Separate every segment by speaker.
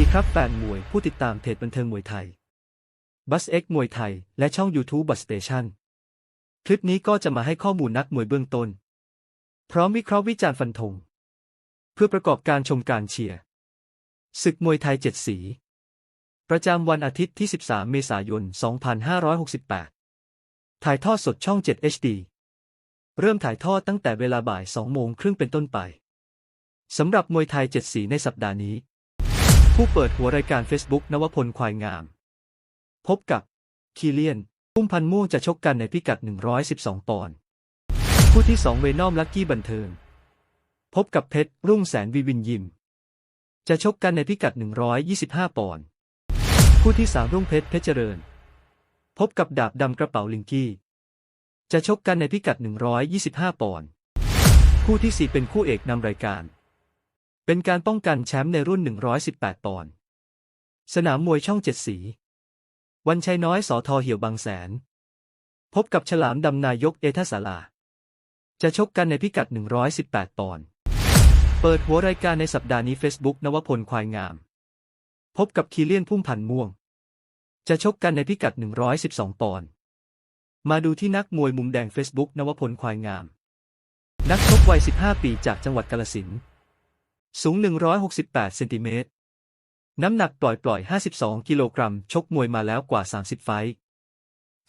Speaker 1: ดีครับแฟนมวยผู้ติดตามเพจบันเทิงมวยไทยบัสเอ็กมวยไทย และช่อง YouTube บัสสเตชันคลิปนี้ก็จะมาให้ข้อมูลนักมวยเบื้องต้น พร้อมวิเคราะห์วิจารณ์ฟันธงเพื่อประกอบการชมการเชียร์ศึกมวยไทยเจ็ดสี ประจำวันอาทิตย์ที่ 13 เมษายน 2568 ถ่ายทอดสดช่อง 7 HD เริ่มถ่ายทอดตั้งแต่เวลาบ่าย 2 โมงครึ่งเป็นต้นไปสำหรับมวยไทยเจ็ดสีในสัปดาห์นี้ ผู้เปิดหัวรายการ Facebook นวพลควายงาม พบกับ คีเลียนพุ่มพันธ์ม่วงจะชกกันในพิกัด 112 ปอนด์คู่ที่ 2 เวนอมลักกี้บันเทิง พบกับเพชร รุ่งแสนวีวินยิม จะชกกันในพิกัด 125 ปอนด์คู่ที่ 3 รุ่งเพชรเพชรเจริญ พบกับดาบดำกระเป๋าลิงกี้ จะชกกันในพิกัด 125 ปอนด์คู่ที่ 4 เป็นคู่เอกนำรายการ เป็นการป้องกันแชมป์ในรุ่น 118 ปอนด์ สนามมวยช่องเจ็ดสี วันชัยน้อยสอทอเหี่ยวบางแสน พบกับฉลามดำนายกเอทศาลา จะชกกันในพิกัด 118 ปอนด์ เปิดหัวรายการในสัปดาห์นี้ Facebook นวพลควายงาม พบกับคีเลียนพุ่มพันม่วง จะชกกันในพิกัด 112 ปอนด์ มาดูที่นักมวยมุมแดง Facebook นวพลควายงาม นักชกวัย 15 ปีจากจังหวัดกาฬสินธุ์ สูง 168 เซนติเมตร น้ำหนักปล่อยปล่อย 52 กิโลกรัม ชกมวยมาแล้วกว่า 30 ไฟท์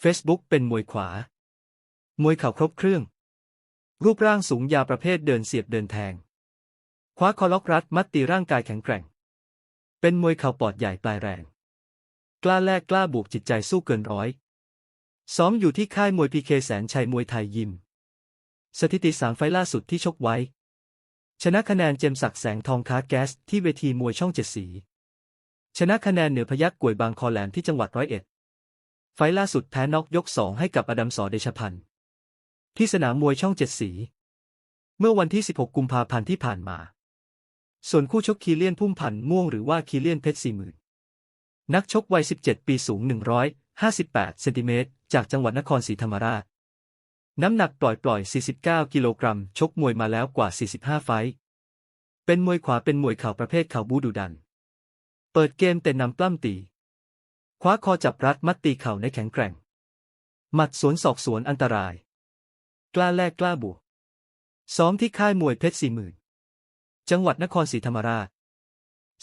Speaker 1: Facebook เป็นมวยขวา มวยเข่าครบเครื่อง รูปร่างสูงยาวประเภทเดินเสียบเดินแทง คว้าคอล็อกรัดมัดตีร่างกายแข็งแกร่ง เป็นมวยเข่าปอดใหญ่ปลายแรง กล้าแลกกล้าบวกจิตใจสู้เกินร้อย ซ้อมอยู่ที่ค่ายมวยพีเคแสนชัยมวยไทยยิม สถิติสามไฟล์ล่าสุดที่ชกไว้ ชนะคะแนนเจมส์ศักดิ์แสงทองค้าแก๊สที่เวทีมวยช่องเจ็ดสี ชนะคะแนนเหนือพยักกวยบางคอแหลมที่จังหวัดร้อยเอ็ด ไฟล์ล่าสุดแพ้น็อกยกสองให้กับอดัมสอเดชพันธ์ที่สนามมวยช่องเจ็ดสี เมื่อวันที่ 16 กุมภาพันธ์ที่ผ่านมา ส่วนคู่ชกคีเลียนพุ่มพันธ์ม่วงหรือว่าคีเลียนเพชรสี่หมื่นนักชกวัย 17 ปีสูง 158 เซนติเมตรจากจังหวัดนครศรีธรรมราช น้ำหนักปล่อยปล่อย49 กิโลกรัม ชกมวยมาแล้วกว่า 45 ไฟท์เป็นมวยขวาเป็นมวยเข่าประเภทเข่าบูดุดัน เปิดเกมแต่นำปล้ำตี คว้าคอจับรัดมัดตีเข่าในแข็งแกร่ง หมัดสวนศอกสวนอันตราย กล้าแลกกล้าบวก ซ้อมที่ค่ายมวยเพชรสี่หมื่น จังหวัดนครศรีธรรมราช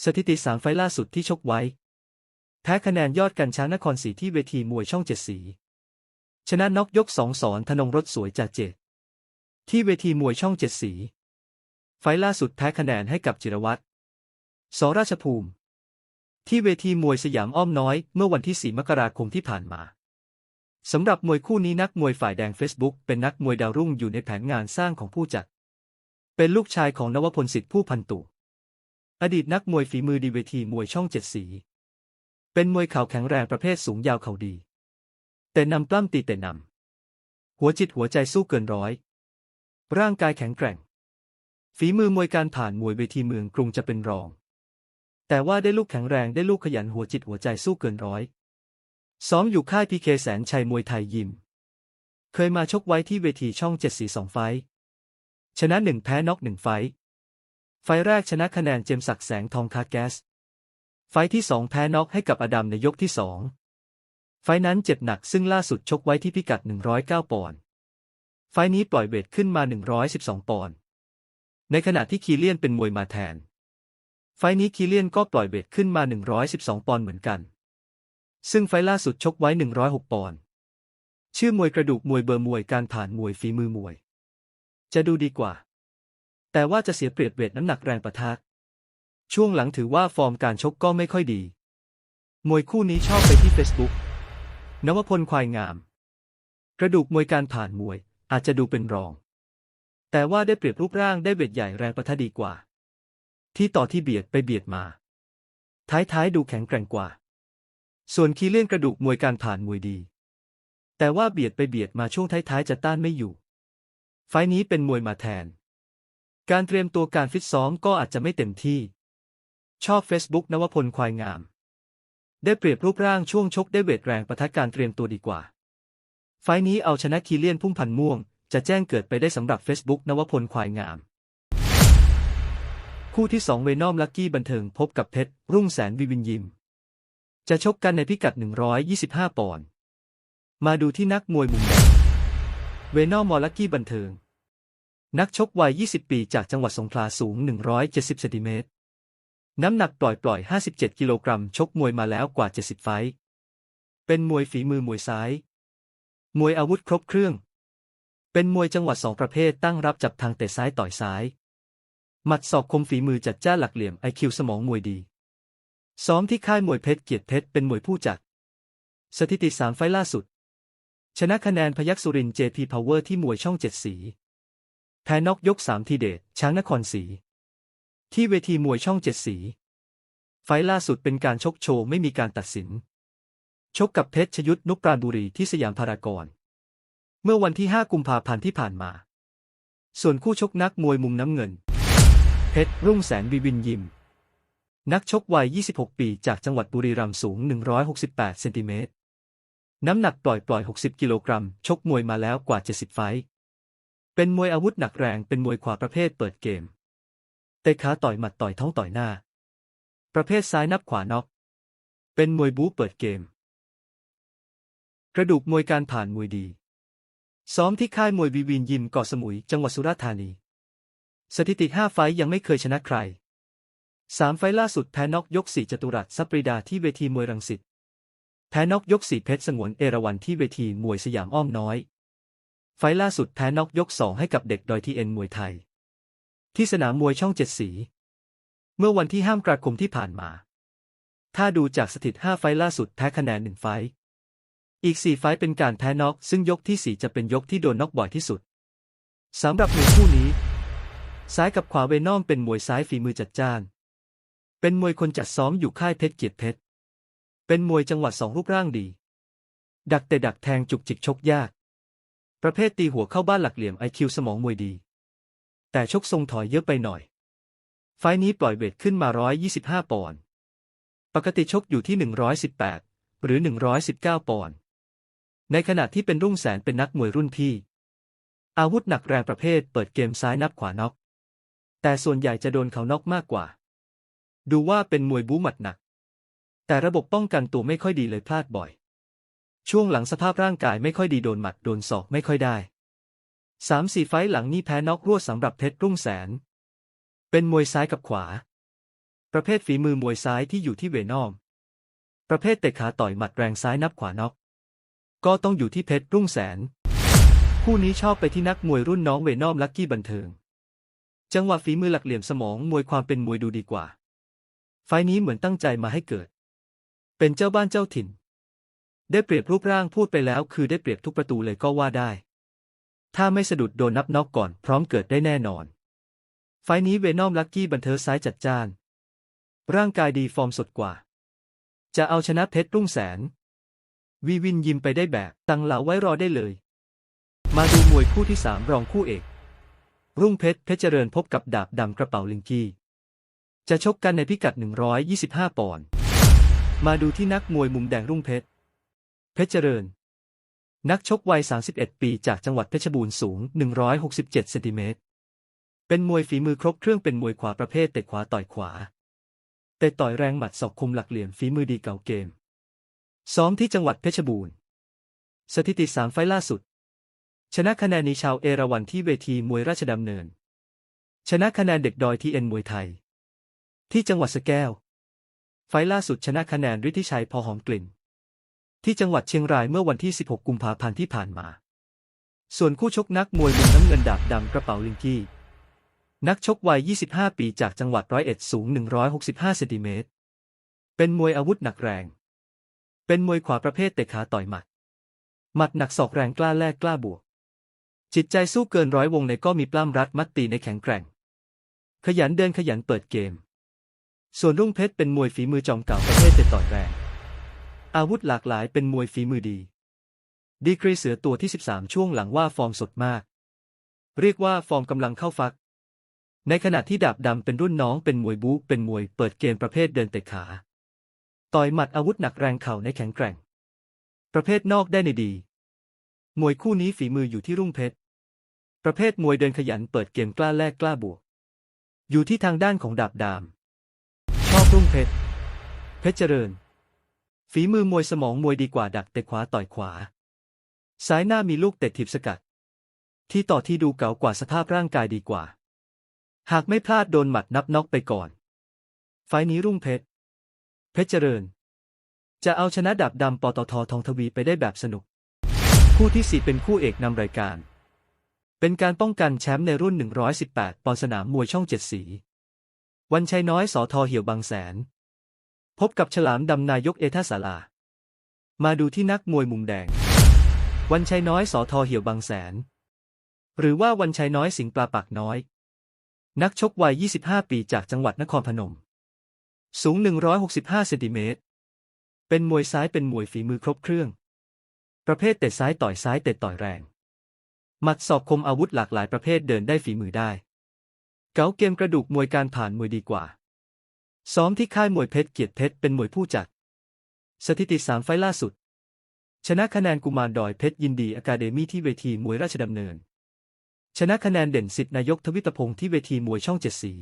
Speaker 1: สถิติสามไฟล์ล่าสุดที่ชกไว้ แพ้คะแนนยอดกันช้างนครศรีที่เวทีมวยช่องเจ็ดสี ชนะน็อกยกสองสอนธนงรถสวยจ่าเจดที่เวทีมวยช่องเจ็ดสี ไฟล่าสุดแพ้คะแนนให้กับจิรวัตรสราชภูมิ ที่เวทีมวยสยามอ้อมน้อย เมื่อวันที่ 4 มกราคมที่ผ่านมาสำหรับมวยคู่นี้นักมวยฝ่ายแดง Facebook เป็นนักมวยดาวรุ่งอยู่ในแผนงานสร้างของผู้จัด เป็นลูกชายของนวพลสิทธิ์ผู้พันตุอดีตนักมวยฝีมือดีเวทีมวยช่องเจ็ดสี เป็นมวยเข่าแข็งแรงประเภทสูงยาวเข่าดี แต่นำปล้ำตีแต่นำ หัวจิตหัวใจสู้เกินร้อย ร่างกายแข็งแกร่ง ฝีมือมวยการผ่านมวยเวทีเมืองกรุงจะเป็นรอง แต่ว่าได้ลูกแข็งแรงได้ลูกขยันหัวจิตหัวใจสู้เกินร้อย ซ้อมอยู่ค่ายพีเคแสนชัยมวยไทยยิม เคยมาชกไว้ที่เวทีช่องเจ็ดสีสองไฟท์ชนะหนึ่งแพ้น็อกหนึ่งไฟท์ไฟท์แรกชนะคะแนนเจมส์ศักดิ์แสงทองคาแกสไฟท์ที่สองแพ้น็อกให้กับอดัมในยกที่สอง ไฟนั้นเจ็บหนักซึ่งล่าสุดชกไว้ที่พิกัด 109 ปอนด์ ไฟนี้ปล่อยเวทขึ้นมา 112 ปอนด์ ในขณะที่คีเลียนเป็นมวยมาแทน ไฟนี้คีเลียนก็ปล่อยเวทขึ้นมา 112 ปอนด์เหมือนกัน ซึ่งไฟล่าสุดชกไว้ 106 ปอนด์ ชื่อมวยกระดูกมวยเบอร์มวยการผ่านมวยฝีมือมวย จะดูดีกว่า แต่ว่าจะเสียเปรียบเวทน้ำหนักแรงประทะช่วงหลังถือว่าฟอร์มการชกก็ไม่ค่อยดี มวยคู่นี้ชอบไปที่ Facebook นวพลควายงาม กระดูกมวยการผ่านมวย อาจจะดูเป็นรอง แต่ว่าได้เปรียบรูปร่างได้เวทใหญ่แรงประทะดีกว่า ที่ต่อที่เบียดไปเบียดมา ท้ายๆดูแข็งแกร่งกว่า ส่วนคีเลียนกระดูกมวยการผ่านมวยดี แต่ว่าเบียดไปเบียดมาช่วงท้ายๆจะต้านไม่อยู่ ไฟนี้เป็นมวยมาแทน การเตรียมตัวการฟิตซ้อมก็อาจจะไม่เต็มที่ ชอบ Facebook นวพลควายงาม ได้เปรียบรูปร่างช่วงชกได้เวทแรงประทะการเตรียมตัวดีกว่า ไฟล์นี้เอาชนะคีเลียนพุ่มพันม่วง จะแจ้งเกิดไปได้สำหรับ Facebook นวพลควายงาม คู่ที่ 2 เวนอมลักกี้บันเทิงพบกับเพชร รุ่งแสนวิวินยิม จะชกกันในพิกัด 125 ปอนด์มาดูที่นักมวยมุมแดงเวนอมมอลักกี้บันเทิง นักชกวัย 20 ปีจากจังหวัดสงขลาสูง 170เซนติเมตร น้ำหนักปล่อยปล่อย 57 กิโลกรัม ชกมวยมาแล้วกว่า 70 ไฟท์เป็นมวยฝีมือมวยซ้าย มวยอาวุธครบเครื่อง เป็นมวยจังหวัดสองประเภทตั้งรับจับทางเตะซ้ายต่อยซ้าย หมัดศอกคมฝีมือจัดจ้านหลักเหลี่ยมไอคิวสมองมวยดี ซ้อมที่ค่ายมวยเพชรเกียรติเพชรเป็นมวยผู้จัด สถิติสามไฟล์ล่าสุด ชนะคะแนนพยัคฆ์สุรินเจพีพาวเวอร์ที่มวยช่องเจ็ดสี แพ้น็อกยกสามทีเดชช้างนครศรี ที่เวทีมวยช่องเจ็ดสี ไฟล์ล่าสุดเป็นการชกโชว์ไม่มีการตัดสิน ชกกับเพชรชยุทธนุกปราณบุรีที่สยามพารากอนเมื่อวันที่ 5 กุมภาพันธ์ที่ผ่านมา ส่วนคู่ชกนักมวยมุมน้ำเงิน เพชรรุ่งแสนวิวินยิม นักชกวัย 26 ปีจากจังหวัดบุรีรัมย์สูง 168 เซนติเมตร น้ำหนักปล่อยปล่อย 60 กิโลกรัม ชกมวยมาแล้วกว่า 70 ไฟ เป็นมวยอาวุธหนักแรง เป็นมวยขวาประเภทเปิดเกม เตะขาต่อยหมัดต่อยท้องต่อยหน้า ประเภทซ้ายนับขวาน็อก เป็นมวยบู๊เปิดเกม กระดูกมวยการผ่านมวยดี ซ้อมที่ค่ายมวยวีวินยิมเกาะสมุย จังหวัดสุราษฎร์ธานี สถิติ5ไฟยังไม่เคยชนะใคร3ไฟล่าสุดแพ้น็อกยก4จตุรัสซัปรีดาที่เวทีมวยรังสิต แพ้น็อกยก4เพชรสงวนเอราวันที่เวทีมวยสยามอ้อมน้อย ไฟล่าสุดแพ้น็อกยก2ให้กับเด็กดอยทีเอ็นมวยไทย ที่สนามมวยช่องเจ็ดสี เมื่อวันที่ห้ามกราคมที่ผ่านมา ถ้าดูจากสถิติ5ไฟต์ล่าสุดแพ้คะแนน1ไฟต์อีก 4 ไฟต์เป็นการแพ้น็อกซึ่งยกที่ 4 จะเป็นยกที่โดนน็อกบ่อยที่สุดสำหรับมวยคู่นี้ ซ้ายกับขวาเวนอมเป็นมวยซ้ายฝีมือจัดจ้าน เป็นมวยคนจัดซ้อมอยู่ค่ายเพชรเกียรติเพชร เป็นมวยจังหวัดสองรูปร่างดี ดักแต่ดักแทงจุกจิกชกยาก ประเภทตีหัวเข้าบ้านหลักเหลี่ยมไอคิวสมองมวยดี แต่ชกทรงถอยเยอะไปหน่อย ไฟนี้ปล่อยเวทขึ้นมา 125 ปอนด์ ปกติชกอยู่ที่ 118 หรือ 119 ปอนด์ ในขณะที่เป็นรุ่งแสนเป็นนักมวยรุ่นพี่ อาวุธหนักแรงประเภทเปิดเกมซ้ายนับขวาน็อก แต่ส่วนใหญ่จะโดนเขาน็อกมากกว่า ดูว่าเป็นมวยบู๊หมัดหนัก แต่ระบบป้องกันตัวไม่ค่อยดีเลยพลาดบ่อย ช่วงหลังสภาพร่างกายไม่ค่อยดีโดนหมัดโดนศอกไม่ค่อยได้ สามสี่ไฟต์หลังนี้แพ้น็อกรวดสำหรับเพชรรุ่งแสน เป็นมวยซ้ายกับขวา ประเภทฝีมือมวยซ้ายที่อยู่ที่เวนอม ประเภทเตะขาต่อยหมัดแรงซ้ายนับขวาน็อก ก็ต้องอยู่ที่เพชรรุ่งแสน คู่นี้ชอบไปที่นักมวยรุ่นน้องเวนอมลักกี้บันเทิง จังหวะฝีมือหลักเหลี่ยมสมองมวยความเป็นมวยดูดีกว่า ไฟล์นี้เหมือนตั้งใจมาให้เกิด เป็นเจ้าบ้านเจ้าถิ่น ได้เปรียบรูปร่างพูดไปแล้วคือได้เปรียบทุกประตูเลยก็ว่าได้ ถ้าไม่สะดุดโดนนับน็อกก่อนพร้อมเกิดได้แน่นอน ไฟนี้เวนอมลักกี้บันเทิงซ้ายจัดจ้าน ร่างกายดีฟอร์มสดกว่า จะเอาชนะเพชรรุ่งแสน วีวินยิ้มไปได้แบบตังเหลาไว้รอได้เลย มาดูมวยคู่ที่สามรองคู่เอก รุ่งเพชรเพชรเจริญพบกับดาบดำกระเป๋าลิงกี้ จะชกกันในพิกัด 125 ปอนด์ มาดูที่นักมวยมุมแดงรุ่งเพชร เพชรเจริญ นักชกวัย 31 ปีจากจังหวัดเพชรบูรณ์สูง 167 เซนติเมตร เป็นมวยฝีมือครบเครื่องเป็นมวยขวาประเภทเตะขวาต่อยขวา เตะต่อยแรงหมัดศอกคมหลักเหลี่ยมฝีมือดีเก่าเกม ซ้อมที่จังหวัดเพชรบูรณ์ สถิติสามไฟล์ล่าสุด ชนะคะแนนนีชาวเอราวันที่เวทีมวยราชดำเนิน ชนะคะแนนเด็กดอยทีเอ็นมวยไทย ที่จังหวัดสแก้ว ไฟล์ล่าสุดชนะคะแนนฤทธิชัยพอหอมกลิ่น ที่จังหวัดเชียงรายเมื่อวันที่ 16 กุมภาพันธ์ที่ผ่านมา ส่วนคู่ชกนักมวยมุมน้ำเงินดาบดำกระเป๋าลิงกี้ นักชกวัย 25 ปีจากจังหวัดร้อยเอ็ดสูง 165เซนติเมตร เป็นมวยอาวุธหนักแรง เป็นมวยขวาประเภทเตะขาต่อยหมัด หมัดหนักศอกแรงกล้าแลกกล้าบวก จิตใจสู้เกินร้อยวงในก็มีปล้ำรัดมัดตีในแข็งแกร่ง ขยันเดินขยันเปิดเกม ส่วนรุ่งเพชรเป็นมวยฝีมือจอมเก่าประเภทเตะต่อยแรง อาวุธหลากหลายเป็นมวยฝีมือดี ดีกรีเสือตัวที่ 13 ช่วงหลังว่าฟอร์มสดมาก เรียกว่าฟอร์มกำลังเข้าฟัก ในขณะที่ดาบดำเป็นรุ่นน้องเป็นมวยบู๊เป็นมวยเปิดเกมประเภทเดินเตะขา ต่อยหมัดอาวุธหนักแรงเข่าในแข็งแกร่ง ประเภทนอกได้ในดี มวยคู่นี้ฝีมืออยู่ที่รุ่งเพชร ประเภทมวยเดินขยันเปิดเกมกล้าแลกกล้าบวก อยู่ที่ทางด้านของดาบดาม ชอบรุ่งเพชร เพชรเจริญ ฝีมือมวยสมองมวยดีกว่าดักเตะขวาต่อยขวา ซ้ายหน้ามีลูกเตะถีบสกัด ที่ต่อที่ดูเก๋ากว่าสภาพร่างกายดีกว่า หากไม่พลาดโดนหมัดนับน็อกไปก่อน ไฟนี้รุ่งเพชร เพชรเจริญ จะเอาชนะดับดำปตททองทวีไปได้แบบสนุก คู่ที่สี่เป็นคู่เอกนำรายการ เป็นการป้องกันแชมป์ในรุ่น 118 ปอนด์สนามมวยช่องเจ็ดสี วันชัยน้อยสอทอเหี่ยวบางแสน พบกับฉลามดำนายกเอทาสาลา มาดูที่นักมวยมุมแดง วันชัยน้อยสอทอเหี่ยวบางแสน หรือว่าวันชัยน้อยสิงปลาปากน้อย นักชกวัย 25 ปีจากจังหวัดนครพนม สูง 165 เซนติเมตร เป็นมวยซ้ายเป็นมวยฝีมือครบเครื่อง ประเภทเตะซ้ายต่อยซ้ายเตะต่อยแรง หมัดศอกคมอาวุธหลากหลายประเภทเดินได้ฝีมือได้ เก๋าเกมกระดูกมวยการผ่านมวยดีกว่า ซ้อมที่ค่ายมวยเพชรเกียรติเพชรเป็นมวยผู้จัด สถิติสามไฟล์ล่าสุด ชนะคะแนนกุมารดอยเพชรยินดีอะคาเดมี่ที่เวทีมวยราชดำเนิน ชนะคะแนนเด่นสิทธินายกทวิตพงศ์ที่เวทีมวยช่องเจ็ดสี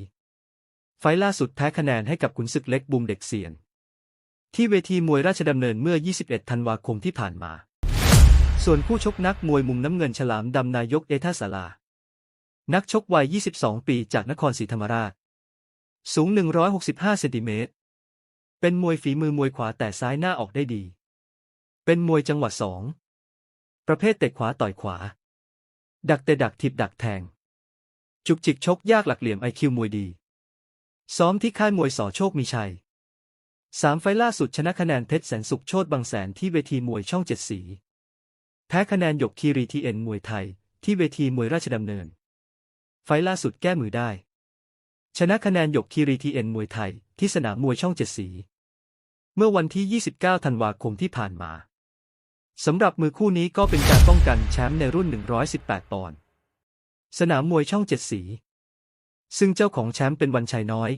Speaker 1: ไฟล์ล่าสุดแพ้คะแนนให้กับขุนศึกเล็กบุมเด็กเสียน ที่เวทีมวยราชดำเนินเมื่อ 21 ธันวาคมที่ผ่านมา ส่วนผู้ชกนักมวยมุมน้ำเงินฉลามดำนายกเอทาสาลา นักชกวัย 22 ปีจากนครศรีธรรมราช สูง 165 เซนติเมตร เป็นมวยฝีมือมวยขวาแต่ซ้ายหน้าออกได้ดี เป็นมวยจังหวะสอง ประเภทเตะขวาต่อยขวา ดักเตะดักทิบดักแทง จุกจิกชกยากหลักเหลี่ยมไอคิวมวยดี ซ้อมที่ค่ายมวยสอโชคมีชัย สามไฟล์ล่าสุดชนะคะแนนเพชรแสนสุขโชตบางแสนที่เวทีมวยช่องเจ็ดสี แพ้คะแนนหยกคีรีทีเอ็นมวยไทย ที่เวทีมวยราชดำเนิน ไฟล์ล่าสุดแก้มือได้ ชนะคะแนนหยกคีรีทีเอ็นมวยไทย ที่สนามมวยช่องเจ็ดสี เมื่อวันที่ 29 ธันวาคมที่ผ่านมาสำหรับมือคู่นี้ก็เป็นการป้องกันแชมป์ในรุ่น 118 ปอนด์สนามมวยช่องเจ็ดสี ซึ่งเจ้าของแชมป์เป็นวันชัยน้อย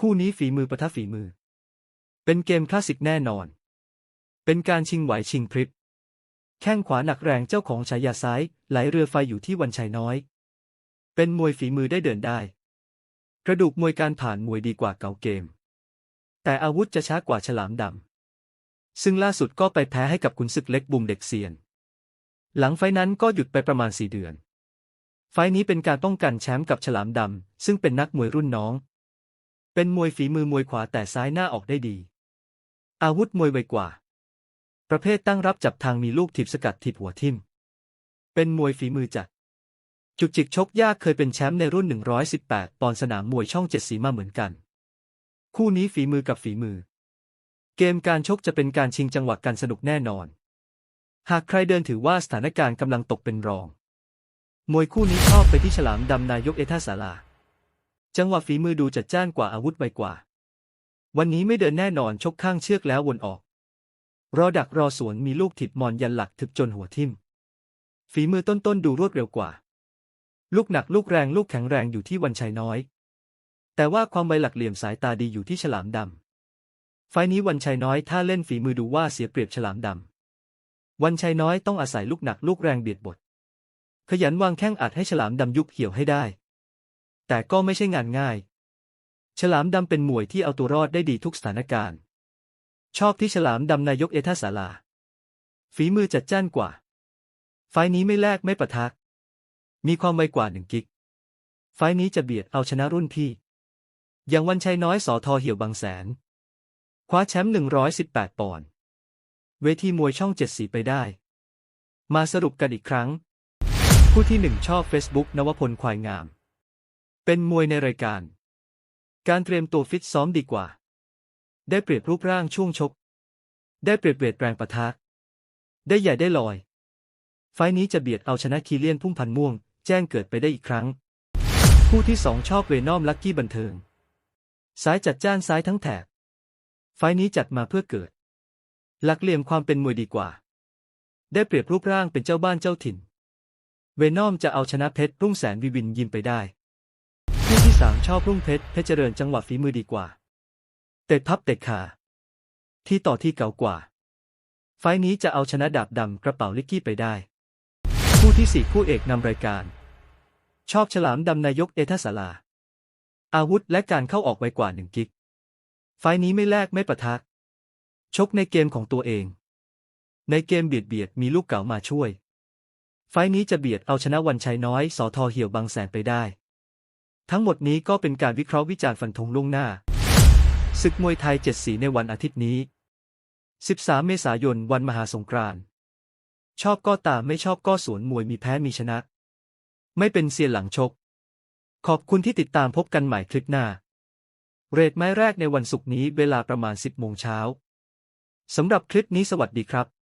Speaker 1: คู่นี้ฝีมือประทะฝีมือ เป็นเกมคลาสสิกแน่นอน เป็นการชิงไหวชิงพริบ แข้งขวาหนักแรงเจ้าของฉายาซ้าย ไหลเรือไฟอยู่ที่วันชัยน้อย เป็นมวยฝีมือได้เดินได้ กระดูกมวยการผ่านมวยดีกว่าเก่าเกม แต่อาวุธจะช้ากว่าฉลามดำ ซึ่งล่าสุดก็ไปแพ้ให้กับขุนศึกเล็กบุมเด็กเซียน หลังไฟนั้นก็หยุดไปประมาณสี่เดือน ไฟนี้เป็นการป้องกันแชมป์กับฉลามดำ ซึ่งเป็นนักมวยรุ่นน้อง เป็นมวยฝีมือมวยขวาแต่ซ้ายหน้าออกได้ดี อาวุธมวยไวกว่า ประเภทตั้งรับจับทางมีลูกถีบสกัดถีบหัวทิ่ม เป็นมวยฝีมือจัด จุกจิกชกยากเคยเป็นแชมป์ในรุ่น 118 ปอนด์สนามมวยช่องเจ็ดสีมาเหมือนกัน คู่นี้ฝีมือกับฝีมือ เกมการชกจะเป็นการชิงจังหวะกันสนุกแน่นอน หากใครเดินถือว่าสถานการณ์กำลังตกเป็นรอง มวยคู่นี้ชอบไปที่ฉลามดำนายกเอท่าสาลา จังหวะฝีมือดูจัดจ้านกว่าอาวุธไวกว่า วันนี้ไม่เดินแน่นอนชกข้างเชือกแล้ววนออก รอดักรอสวนมีลูกถิดมอนยันหลักทึบจนหัวทิ่มฝีมือต้นๆดูรวดเร็วกว่า ลูกหนักลูกแรงลูกแข็งแรงอยู่ที่วันชัยน้อย แต่ว่าความไวหลักเหลี่ยมสายตาดีอยู่ที่ฉลามดำ ไฟนี้วันชัยน้อยถ้าเล่นฝีมือดูว่าเสียเปรียบฉลามดำ วันชัยน้อยต้องอาศัยลูกหนักลูกแรงเบียดบท ขยันวางแข้งอัดให้ฉลามดำยุบเหี่ยวให้ได้ แต่ก็ไม่ใช่งานง่าย ฉลามดำเป็นมวยที่เอาตัวรอดได้ดีทุกสถานการณ์ ชอบที่ฉลามดำนายกเอท่าสาลา ฝีมือจัดจ้านกว่า ไฟนี้ไม่แลกไม่ประทัก มีความไวกว่าหนึ่งกิก ไฟนี้จะเบียดเอาชนะรุ่นพี่ อย่างวันชัยน้อยสอทอเหี่ยวบางแสน คว้าแชมป์ 118 ปอนด์ เวทีมวยช่องเจ็ดสีไปได้ มาสรุปกันอีกครั้ง ผู้ที่หนึ่งชอบ Facebook นวพลควายงาม เป็นมวยในรายการ การเตรียมตัวฟิตซ้อมดีกว่า ได้เปรียบรูปร่างช่วงชก ได้เปรียบเวทแรงประทะ ได้ใหญ่ได้ลอย ไฟนี้จะเบียดเอาชนะคีเลียนพุ่มพันม่วง แจ้งเกิดไปได้อีกครั้งผู้ที่สองชอบเวนอมลักกี้บันเทิง สายจัดจ้านซ้ายทั้งแถบ ไฟนี้จัดมาเพื่อเกิด หลักเหลี่ยมความเป็นมวยดีกว่า ได้เปรียบรูปร่างเป็นเจ้าบ้านเจ้าถิ่น เวนอมจะเอาชนะเพชรรุ่งแสนวิวินยิมไปได้ผู้ที่สามชอบรุ่งเพชรเพชรเจริญจังหวะฝีมือดีกว่า เตะพับเตะขาที่ต่อที่เก่ากว่า ไฟนี้จะเอาชนะดาบดำกระเป๋าลิกกี้ไปได้ผู้ที่สี่คู่เอกนำรายการ ชอบฉลามดำนายกเอท่าสาลา อาวุธและการเข้าออกไวกว่าหนึ่งกิก ไฟนี้ไม่แลกไม่ประทะ ชกในเกมของตัวเอง ในเกมเบียดเบียดมีลูกเก๋ามาช่วย ไฟนี้จะเบียดเอาชนะวันชัยน้อยสอทอเหี่ยวบางแสนไปได้ ทั้งหมดนี้ก็เป็นการวิเคราะห์วิจารณ์ฟันธงล่วงหน้า ศึกมวยไทยเจ็ดสีในวันอาทิตย์นี้ 13 เมษายนวันมหาสงกรานต์ชอบก็ตามไม่ชอบก็สวนมวยมีแพ้มีชนะ ไม่เป็นเซียนหลังชก ขอบคุณที่ติดตามพบกันใหม่คลิปหน้า เรทไม้แรกในวันศุกร์นี้เวลาประมาณ 10โมงเช้าสำหรับคลิปนี้สวัสดีครับ